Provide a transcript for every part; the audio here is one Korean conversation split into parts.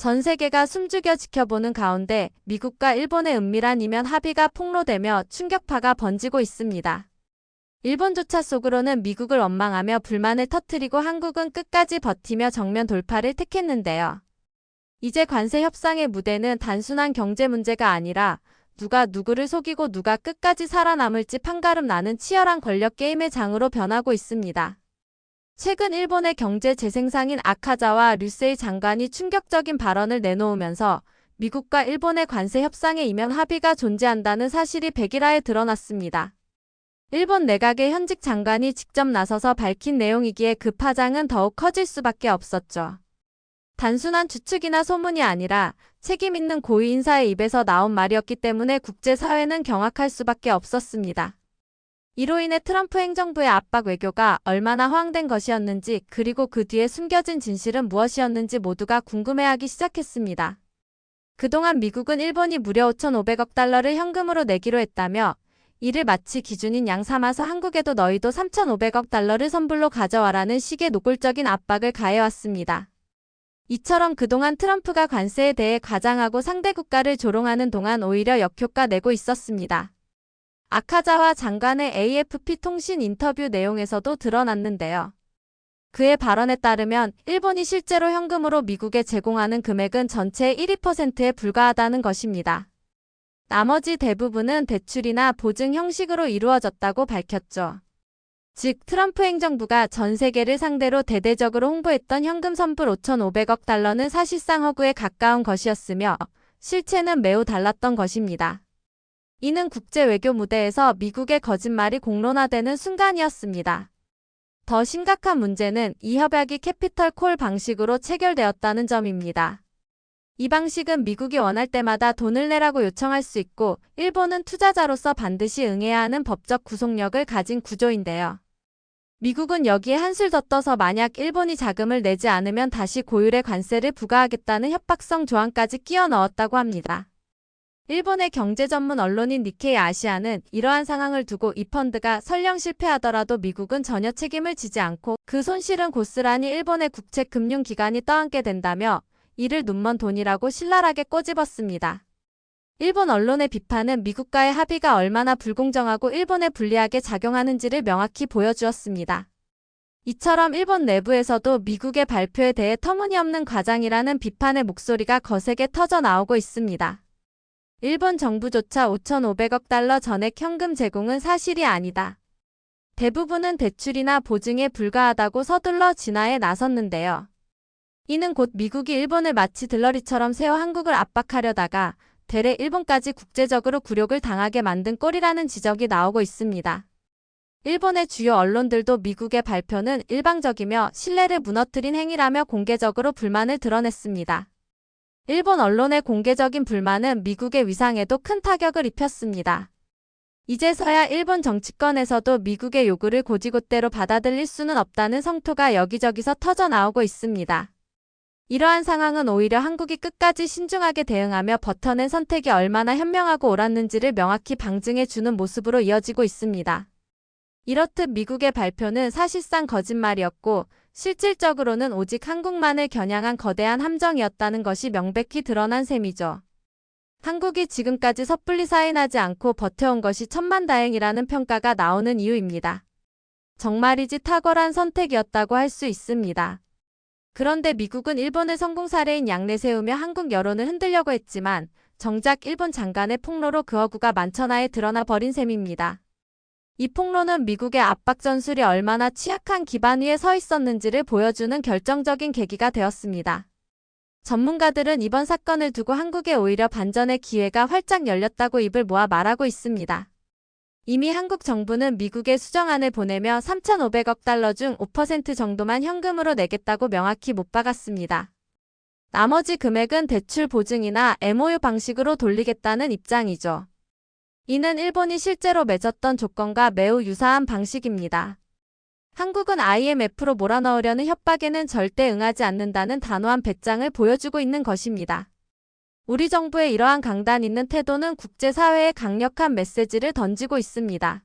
전 세계가 숨죽여 지켜보는 가운데 미국과 일본의 은밀한 이면 합의가 폭로되며 충격파가 번지고 있습니다. 일본조차 속으로는 미국을 원망하며 불만을 터뜨리고 한국은 끝까지 버티며 정면 돌파를 택했는데요. 이제 관세 협상의 무대는 단순한 경제 문제가 아니라 누가 누구를 속이고 누가 끝까지 살아남을지 판가름 나는 치열한 권력 게임의 장으로 변하고 있습니다. 최근 일본의 경제 재생상인 아카자와 류세이 장관이 충격적인 발언을 내놓으면서 미국과 일본의 관세 협상에 이면 합의가 존재한다는 사실이 백일화에 드러났습니다. 일본 내각의 현직 장관이 직접 나서서 밝힌 내용이기에 그 파장은 더욱 커질 수밖에 없었죠. 단순한 추측이나 소문이 아니라 책임 있는 고위 인사의 입에서 나온 말이었기 때문에 국제사회는 경악할 수밖에 없었습니다. 이로 인해 트럼프 행정부의 압박 외교가 얼마나 허황된 것이었는지 그리고 그 뒤에 숨겨진 진실은 무엇이었는지 모두가 궁금해하기 시작했습니다. 그동안 미국은 일본이 무려 5,500억 달러를 현금으로 내기로 했다며 이를 마치 기준인 양 삼아서 한국에도 너희도 3,500억 달러를 선불로 가져와라는 식의 노골적인 압박을 가해왔습니다. 이처럼 그동안 트럼프가 관세에 대해 과장하고 상대 국가를 조롱하는 동안 오히려 역효과 내고 있었습니다. 아카자와 장관의 AFP 통신 인터뷰 내용에서도 드러났는데요. 그의 발언에 따르면 일본이 실제로 현금으로 미국에 제공하는 금액은 전체의 1%에 불과하다는 것입니다. 나머지 대부분은 대출이나 보증 형식으로 이루어졌다고 밝혔죠. 즉 트럼프 행정부가 전 세계를 상대로 대대적으로 홍보했던 현금 선불 5,500억 달러는 사실상 허구에 가까운 것이었으며 실체는 매우 달랐던 것입니다. 이는 국제 외교 무대에서 미국의 거짓말이 공론화되는 순간이었습니다. 더 심각한 문제는 이 협약이 캐피털 콜 방식으로 체결되었다는 점입니다. 이 방식은 미국이 원할 때마다 돈을 내라고 요청할 수 있고 일본은 투자자로서 반드시 응해야 하는 법적 구속력을 가진 구조인데요. 미국은 여기에 한술 더 떠서 만약 일본이 자금을 내지 않으면 다시 고율의 관세를 부과하겠다는 협박성 조항까지 끼워 넣었다고 합니다. 일본의 경제 전문 언론인 니케이 아시아는 이러한 상황을 두고 이 펀드가 설령 실패하더라도 미국은 전혀 책임을 지지 않고 그 손실은 고스란히 일본의 국채 금융기관이 떠안게 된다며 이를 눈먼 돈이라고 신랄하게 꼬집었습니다. 일본 언론의 비판은 미국과의 합의가 얼마나 불공정하고 일본에 불리하게 작용하는지를 명확히 보여주었습니다. 이처럼 일본 내부에서도 미국의 발표에 대해 터무니없는 과장이라는 비판의 목소리가 거세게 터져 나오고 있습니다. 일본 정부조차 5,500억 달러 전액 현금 제공은 사실이 아니다. 대부분은 대출이나 보증에 불과하다고 서둘러 진화에 나섰는데요. 이는 곧 미국이 일본을 마치 들러리처럼 세워 한국을 압박하려다가 대래 일본까지 국제적으로 굴욕을 당하게 만든 꼴이라는 지적이 나오고 있습니다. 일본의 주요 언론들도 미국의 발표는 일방적이며 신뢰를 무너뜨린 행위라며 공개적으로 불만을 드러냈습니다. 일본 언론의 공개적인 불만은 미국의 위상에도 큰 타격을 입혔습니다. 이제서야 일본 정치권에서도 미국의 요구를 고지곳대로 받아들일 수는 없다는 성토가 여기저기서 터져 나오고 있습니다. 이러한 상황은 오히려 한국이 끝까지 신중하게 대응하며 버텨낸 선택이 얼마나 현명하고 옳았는지를 명확히 방증해 주는 모습으로 이어지고 있습니다. 이렇듯 미국의 발표는 사실상 거짓말이었고 실질적으로는 오직 한국만을 겨냥한 거대한 함정이었다는 것이 명백히 드러난 셈이죠. 한국이 지금까지 섣불리 사인하지 않고 버텨온 것이 천만다행이라는 평가가 나오는 이유입니다. 정말이지 탁월한 선택이었다고 할 수 있습니다. 그런데 미국은 일본의 성공 사례인 양 내 세우며 한국 여론을 흔들려고 했지만 정작 일본 장관의 폭로로 그 허구가 만천하에 드러나 버린 셈입니다. 이 폭로는 미국의 압박 전술이 얼마나 취약한 기반 위에 서 있었는지를 보여주는 결정적인 계기가 되었습니다. 전문가들은 이번 사건을 두고 한국에 오히려 반전의 기회가 활짝 열렸다고 입을 모아 말하고 있습니다. 이미 한국 정부는 미국에 수정안을 보내며 3,500억 달러 중 5% 정도만 현금으로 내겠다고 명확히 못 박았습니다. 나머지 금액은 대출 보증이나 MOU 방식으로 돌리겠다는 입장이죠. 이는 일본이 실제로 맺었던 조건과 매우 유사한 방식입니다. 한국은 IMF로 몰아넣으려는 협박에는 절대 응하지 않는다는 단호한 배짱을 보여주고 있는 것입니다. 우리 정부의 이러한 강단 있는 태도는 국제사회에 강력한 메시지를 던지고 있습니다.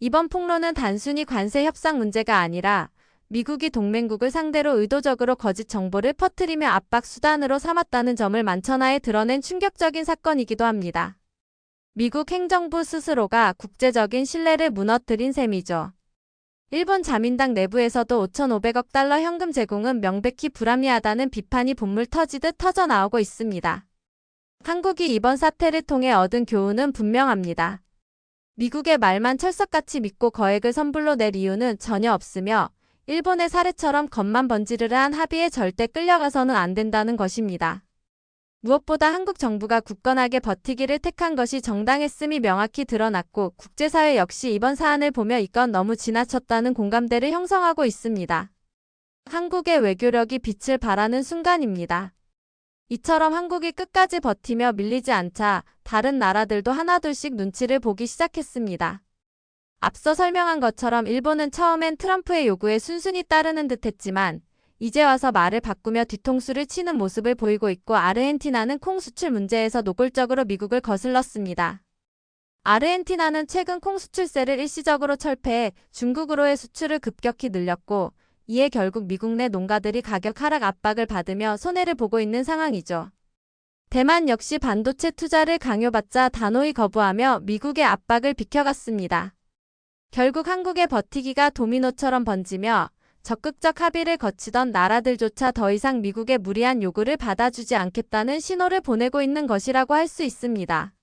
이번 폭로는 단순히 관세 협상 문제가 아니라 미국이 동맹국을 상대로 의도적으로 거짓 정보를 퍼뜨리며 압박 수단으로 삼았다는 점을 만천하에 드러낸 충격적인 사건이기도 합니다. 미국 행정부 스스로가 국제적인 신뢰를 무너뜨린 셈이죠. 일본 자민당 내부에서도 5,500억 달러 현금 제공은 명백히 불합리하다는 비판이 본물 터지듯 터져 나오고 있습니다. 한국이 이번 사태를 통해 얻은 교훈은 분명합니다. 미국의 말만 철석같이 믿고 거액을 선불로 낼 이유는 전혀 없으며 일본의 사례처럼 겉만 번지르르한 합의에 절대 끌려가서는 안 된다는 것입니다. 무엇보다 한국 정부가 굳건하게 버티기를 택한 것이 정당했음이 명확히 드러났고 국제사회 역시 이번 사안을 보며 이건 너무 지나쳤다는 공감대를 형성하고 있습니다. 한국의 외교력이 빛을 발하는 순간입니다. 이처럼 한국이 끝까지 버티며 밀리지 않자 다른 나라들도 하나둘씩 눈치를 보기 시작했습니다. 앞서 설명한 것처럼 일본은 처음엔 트럼프의 요구에 순순히 따르는 듯 했지만 이제 와서 말을 바꾸며 뒤통수를 치는 모습을 보이고 있고 아르헨티나는 콩 수출 문제에서 노골적으로 미국을 거슬렀습니다. 아르헨티나는 최근 콩 수출세를 일시적으로 철폐해 중국으로의 수출을 급격히 늘렸고 이에 결국 미국 내 농가들이 가격 하락 압박을 받으며 손해를 보고 있는 상황이죠. 대만 역시 반도체 투자를 강요받자 단호히 거부하며 미국의 압박을 비켜갔습니다. 결국 한국의 버티기가 도미노처럼 번지며 적극적 합의를 거치던 나라들조차 더 이상 미국의 무리한 요구를 받아주지 않겠다는 신호를 보내고 있는 것이라고 할 수 있습니다.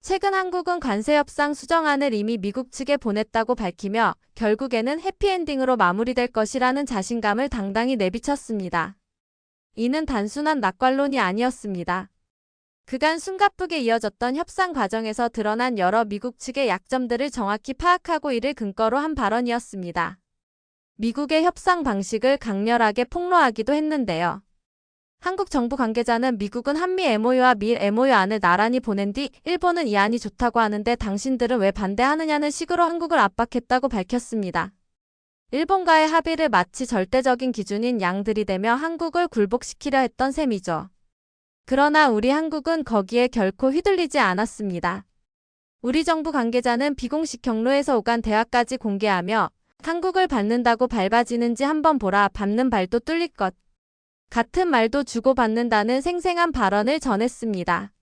최근 한국은 관세협상 수정안을 이미 미국 측에 보냈다고 밝히며 결국에는 해피엔딩으로 마무리될 것이라는 자신감을 당당히 내비쳤습니다. 이는 단순한 낙관론이 아니었습니다. 그간 숨가쁘게 이어졌던 협상 과정에서 드러난 여러 미국 측의 약점들을 정확히 파악하고 이를 근거로 한 발언이었습니다. 미국의 협상 방식을 강렬하게 폭로하기도 했는데요. 한국 정부 관계자는 미국은 한미 MOU와 밀 MOU 안을 나란히 보낸 뒤 일본은 이 안이 좋다고 하는데 당신들은 왜 반대하느냐는 식으로 한국을 압박했다고 밝혔습니다. 일본과의 합의를 마치 절대적인 기준인 양들이 되며 한국을 굴복시키려 했던 셈이죠. 그러나 우리 한국은 거기에 결코 휘둘리지 않았습니다. 우리 정부 관계자는 비공식 경로에서 오간 대화까지 공개하며 한국을 받는다고 밟아지는지 한번 보라 밟는 발도 뚫릴 것. 같은 말도 주고받는다는 생생한 발언을 전했습니다.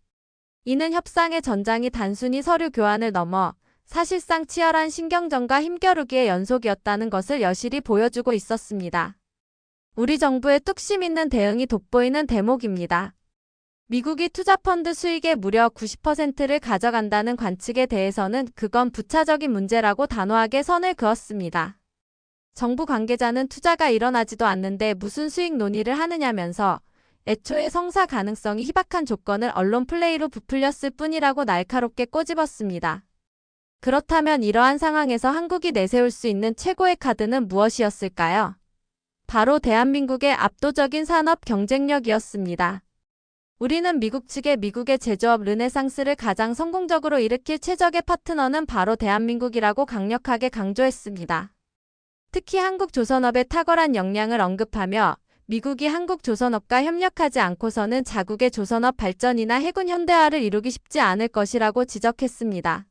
이는 협상의 전장이 단순히 서류 교환을 넘어 사실상 치열한 신경전과 힘겨루기의 연속이었다는 것을 여실히 보여주고 있었습니다. 우리 정부의 뚝심 있는 대응이 돋보이는 대목입니다. 미국이 투자펀드 수익의 무려 90%를 가져간다는 관측에 대해서는 그건 부차적인 문제라고 단호하게 선을 그었습니다. 정부 관계자는 투자가 일어나지도 않는데 무슨 수익 논의를 하느냐면서 애초에 성사 가능성이 희박한 조건을 언론 플레이로 부풀렸을 뿐이라고 날카롭게 꼬집었습니다. 그렇다면 이러한 상황에서 한국이 내세울 수 있는 최고의 카드는 무엇이었을까요? 바로 대한민국의 압도적인 산업 경쟁력이었습니다. 우리는 미국 측에 미국의 제조업 르네상스를 가장 성공적으로 일으킬 최적의 파트너는 바로 대한민국이라고 강력하게 강조했습니다. 특히 한국 조선업의 탁월한 역량을 언급하며 미국이 한국 조선업과 협력하지 않고서는 자국의 조선업 발전이나 해군 현대화를 이루기 쉽지 않을 것이라고 지적했습니다.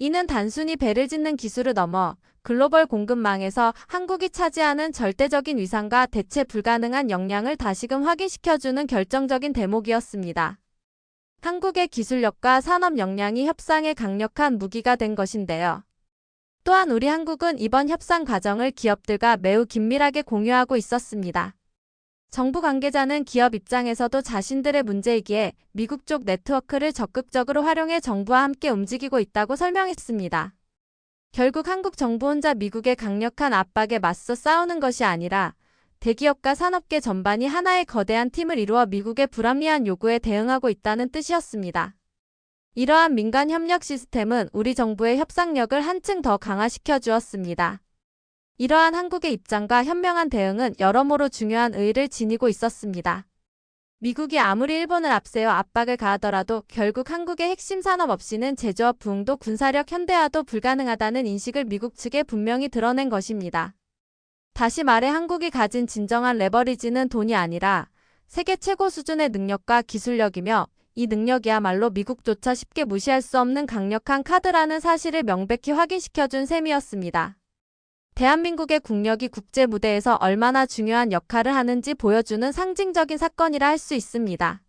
이는 단순히 배를 짓는 기술을 넘어 글로벌 공급망에서 한국이 차지하는 절대적인 위상과 대체 불가능한 역량을 다시금 확인시켜주는 결정적인 대목이었습니다. 한국의 기술력과 산업 역량이 협상에 강력한 무기가 된 것인데요. 또한 우리 한국은 이번 협상 과정을 기업들과 매우 긴밀하게 공유하고 있었습니다. 정부 관계자는 기업 입장에서도 자신들의 문제이기에 미국 쪽 네트워크를 적극적으로 활용해 정부와 함께 움직이고 있다고 설명했습니다. 결국 한국 정부 혼자 미국의 강력한 압박에 맞서 싸우는 것이 아니라 대기업과 산업계 전반이 하나의 거대한 팀을 이루어 미국의 불합리한 요구에 대응하고 있다는 뜻이었습니다. 이러한 민간 협력 시스템은 우리 정부의 협상력을 한층 더 강화시켜 주었습니다. 이러한 한국의 입장과 현명한 대응은 여러모로 중요한 의의를 지니고 있었습니다. 미국이 아무리 일본을 앞세워 압박을 가하더라도 결국 한국의 핵심 산업 없이는 제조업 부흥도 군사력 현대화도 불가능하다는 인식을 미국 측에 분명히 드러낸 것입니다. 다시 말해 한국이 가진 진정한 레버리지는 돈이 아니라 세계 최고 수준의 능력과 기술력이며 이 능력이야말로 미국조차 쉽게 무시할 수 없는 강력한 카드라는 사실을 명백히 확인시켜준 셈이었습니다. 대한민국의 국력이 국제 무대에서 얼마나 중요한 역할을 하는지 보여주는 상징적인 사건이라 할 수 있습니다.